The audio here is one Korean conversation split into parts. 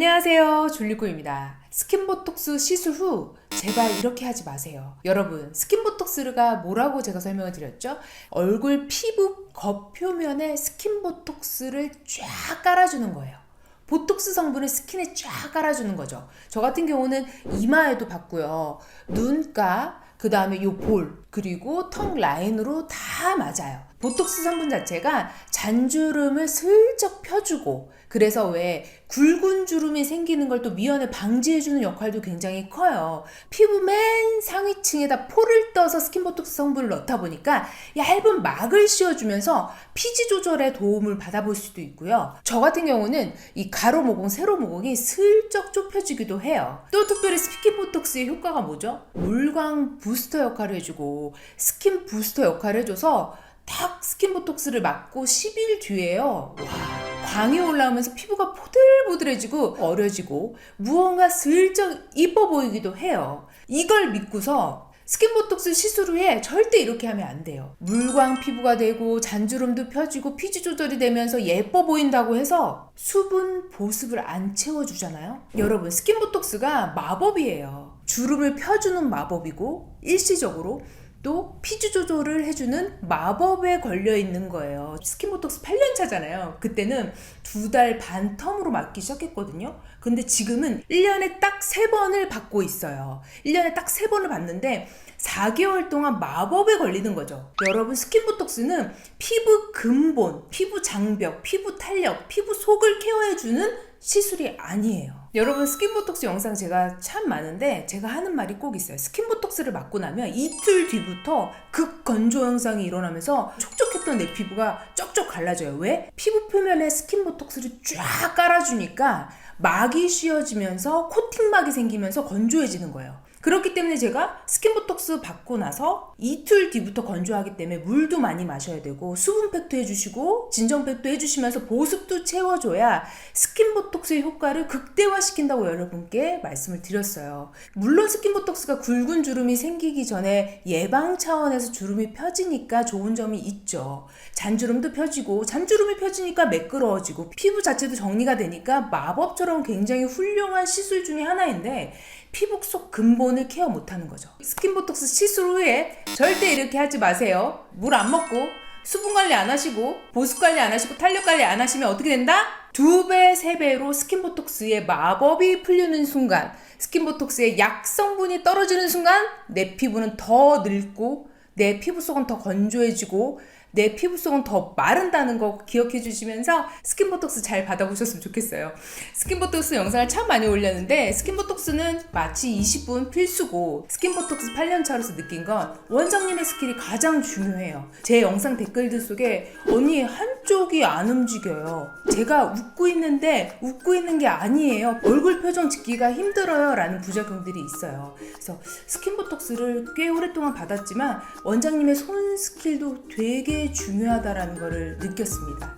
안녕하세요. 줄리코입니다. 스킨보톡스 시술 후 제발 이렇게 하지 마세요. 여러분, 스킨보톡스가 뭐라고 제가 설명을 드렸죠? 얼굴 피부 겉표면에 스킨보톡스를 쫙 깔아주는 거예요. 보톡스 성분을 스킨에 쫙 깔아주는 거죠. 저 같은 경우는 이마에도 받고요. 눈가, 그 다음에 요 볼, 그리고 턱 라인으로 다 맞아요. 보톡스 성분 자체가 잔주름을 슬쩍 펴주고, 그래서 왜 굵은 주름이 생기는 걸 또 미연에 방지해주는 역할도 굉장히 커요. 피부 맨 상위층에다 포를 떠서 스킨보톡스 성분을 넣다 보니까 얇은 막을 씌워주면서 피지 조절에 도움을 받아볼 수도 있고요. 저 같은 경우는 이 가로 모공, 세로 모공이 슬쩍 좁혀지기도 해요. 또 특별히 스킨보톡스의 효과가 뭐죠? 물광 부스터 역할을 해주고 스킨 부스터 역할을 해줘서 딱 스킨 보톡스를 맞고 10일 뒤에요. 와, 광이 올라오면서 피부가 포들포들해지고 어려지고 무언가 슬쩍 이뻐 보이기도 해요. 이걸 믿고서 스킨 보톡스 시술 후에 절대 이렇게 하면 안 돼요. 물광 피부가 되고 잔주름도 펴지고 피지 조절이 되면서 예뻐 보인다고 해서 수분 보습을 안 채워주잖아요. 여러분 스킨 보톡스가 마법이에요. 주름을 펴주는 마법이고 일시적으로 또 피지 조절을 해주는 마법에 걸려 있는 거예요. 스킨보톡스 8년 차잖아요. 그때는 두 달 반 텀으로 맞기 시작했거든요. 근데 지금은 1년에 딱 3번을 받고 있어요. 1년에 딱 3번을 받는데 4개월 동안 마법에 걸리는 거죠. 여러분 스킨보톡스는 피부 근본, 피부 장벽, 피부 탄력, 피부 속을 케어해주는 시술이 아니에요. 여러분 스킨보톡스 영상 제가 참 많은데 제가 하는 말이 꼭 있어요. 스킨보톡스를 맞고 나면 이틀 뒤부터 극건조 현상이 일어나면서 촉촉했던 내 피부가 쩍쩍 갈라져요. 왜? 피부 표면에 스킨보톡스를 쫙 깔아주니까 막이 씌어지면서 코팅막이 생기면서 건조해지는 거예요. 그렇기 때문에 제가 스킨보톡스 받고 나서 이틀 뒤부터 건조하기 때문에 물도 많이 마셔야 되고 수분팩도 해주시고 진정팩도 해주시면서 보습도 채워줘야 스킨보톡스의 효과를 극대화시킨다고 여러분께 말씀을 드렸어요. 물론 스킨보톡스가 굵은 주름이 생기기 전에 예방 차원에서 주름이 펴지니까 좋은 점이 있죠. 잔주름도 펴지고 잔주름이 펴지니까 매끄러워지고 피부 자체도 정리가 되니까 마법처럼 굉장히 훌륭한 시술 중에 하나인데 피부 속 근본 을 케어 못하는 거죠. 스킨 보톡스 시술 후에 절대 이렇게 하지 마세요. 물 안 먹고 수분 관리 안 하시고 보습 관리 안 하시고 탄력 관리 안 하시면 어떻게 된다? 두 배, 세 배로 스킨 보톡스의 마법이 풀리는 순간, 스킨 보톡스의 약 성분이 떨어지는 순간 내 피부는 더 늙고 내 피부 속은 더 건조해지고 내 피부 속은 더 마른다는 거 기억해 주시면서 스킨보톡스 잘 받아보셨으면 좋겠어요. 스킨보톡스 영상을 참 많이 올렸는데 스킨보톡스는 마치 20분 필수고 스킨보톡스 8년 차로서 느낀 건 원장님의 스킬이 가장 중요해요. 제 영상 댓글들 속에 언니 한쪽이 안 움직여요. 제가 웃고 있는데 웃고 있는 게 아니에요. 얼굴 표정 짓기가 힘들어요. 라는 부작용들이 있어요. 그래서 스킨보톡스를 꽤 오랫동안 받았지만 원장님의 손 스킬도 되게 중요하다라는 것을 느꼈습니다.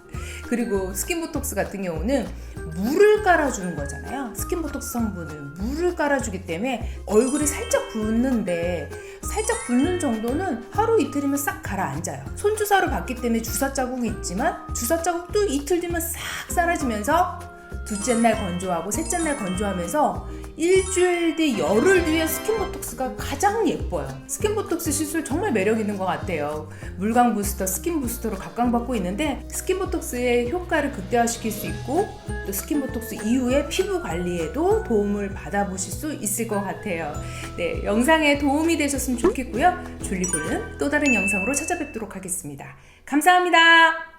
그리고 스킨보톡스 같은 경우는 물을 깔아주는 거잖아요. 스킨보톡스 성분을 물을 깔아주기 때문에 얼굴이 살짝 붓는데 살짝 붓는 정도는 하루 이틀이면 싹 가라앉아요. 손주사로 받기 때문에 주사 자국이 있지만 주사 자국도 이틀 뒤면 싹 사라지면서 둘째 날 건조하고 셋째 날 건조하면서 일주일 뒤 열흘 뒤에 스킨 보톡스가 가장 예뻐요. 스킨 보톡스 시술 정말 매력 있는 것 같아요. 물광 부스터, 스킨 부스터로 각광받고 있는데 스킨 보톡스의 효과를 극대화시킬 수 있고 또 스킨 보톡스 이후에 피부 관리에도 도움을 받아보실 수 있을 것 같아요. 네, 영상에 도움이 되셨으면 좋겠고요. 줄리고는 또 다른 영상으로 찾아뵙도록 하겠습니다. 감사합니다.